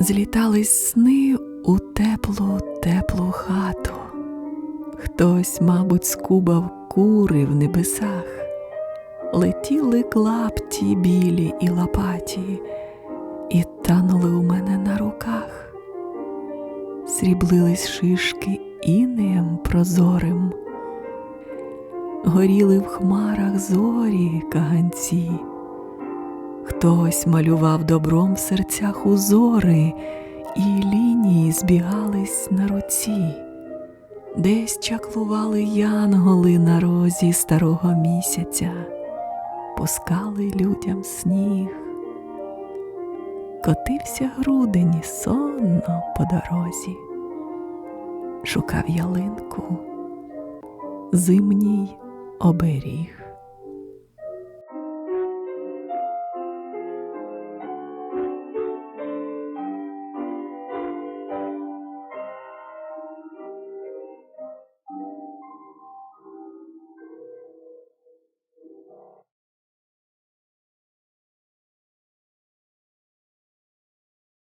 Злітались сни у теплу, теплу хату. Хтось, мабуть, скубав кури в небесах, летіли клапті білі і лопаті, і танули у мене на руках, сріблились шишки інеєм прозорим, горіли в хмарах зорі каганці. Хтось малював добром в серцях узори, і лінії збігались на руці, десь чаклували янголи на розі старого місяця, пускали людям сніг. Котився грудень сонно по дорозі, шукав ялинку, зимній оберіг.